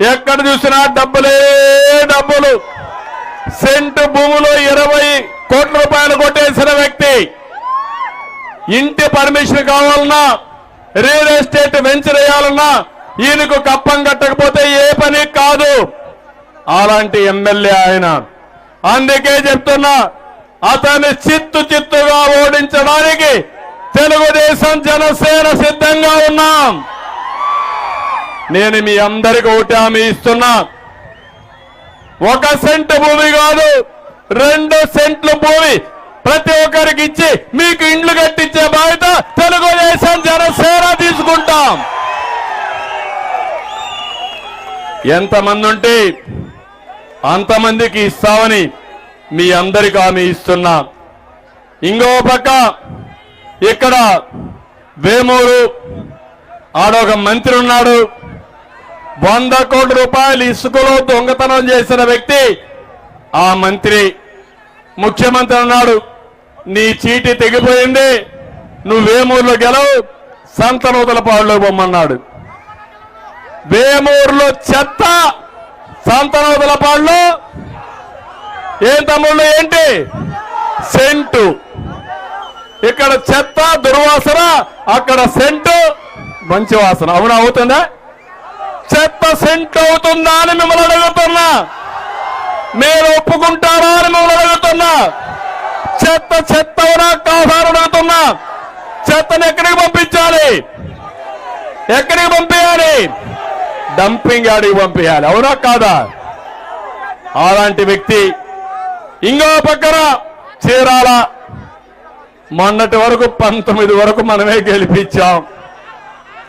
ఎక్కడ చూసినా డబ్బులే డబ్బులు. సెంటు భూములో ఇరవై కోట్ల రూపాయలు కొట్టేసిన వ్యక్తి. ఇంటి పర్మిషన్ కావాలన్నా రియల్ ఎస్టేట్ వెంచర్ వేయాలన్నా ఈయనకు కప్పం కట్టకపోతే ఏ పని కాదు. అలాంటి ఎమ్మెల్యే ఆయన. అందుకే చెప్తున్నా అతన్ని చిత్తు చిత్తుగా ఓడించడానికి తెలుగుదేశం జనసేన సిద్ధంగా ఉన్నాం. నేను మీ అందరికి ఒకటి హామీ ఇస్తున్నా. ఒక సెంట్ భూమి కాదు రెండు సెంట్లు భూమి ప్రతి ఒక్కరికి ఇచ్చి మీకు ఇండ్లు కట్టించే బాధ్యత తెలుగుదేశం జనసేన తీసుకుంటాం. ఎంతమంది ఉంటే అంతమందికి ఇస్తామని మీ అందరికి హామీ ఇస్తున్నా. ఇంకో పక్క ఇక్కడ వేమూరు ఆడొక మంత్రి ఉన్నాడు. వంద కోట్ల రూపాయలు ఇసుకలో దొంగతనం చేసిన వ్యక్తి ఆ మంత్రి ముఖ్యమంత్రి అన్నాడు నీ చీటి తెగిపోయింది నువ్వు వేమూరులో గెలవు సంతనూతల పాడులో బొమ్మన్నాడు. వేమూరులో చెత్త సంతనూతల పాడులో? ఏం తమ్ముళ్ళు ఏంటి? సెంటు. ఇక్కడ చెత్త దుర్వాసన అక్కడ సెంటు మంచి వాసన. అవునా అవుతుందా? చెత్త సెంట్ అవుతుందా అని మిమ్మల్ని అడుగుతున్నా. మీరు ఒప్పుకుంటారా అని మిమ్మల్ని అడుగుతున్నా. చెత్త చెత్త అవునా కాదా అడుగుతున్నా. చెత్తని ఎక్కడికి పంపించాలి? ఎక్కడికి పంపించాలి? డంపింగ్ యార్డ్కి పంపించాలి. అవునా కాదా? అలాంటి వ్యక్తి ఇంకో పక్కన చీరాల మొన్నటి వరకు పంతొమ్మిది వరకు మనమే గెలిపించాం.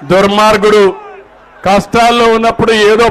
దుర్మార్గుడు. కష్టాల్లో ఉన్నప్పుడు ఏదో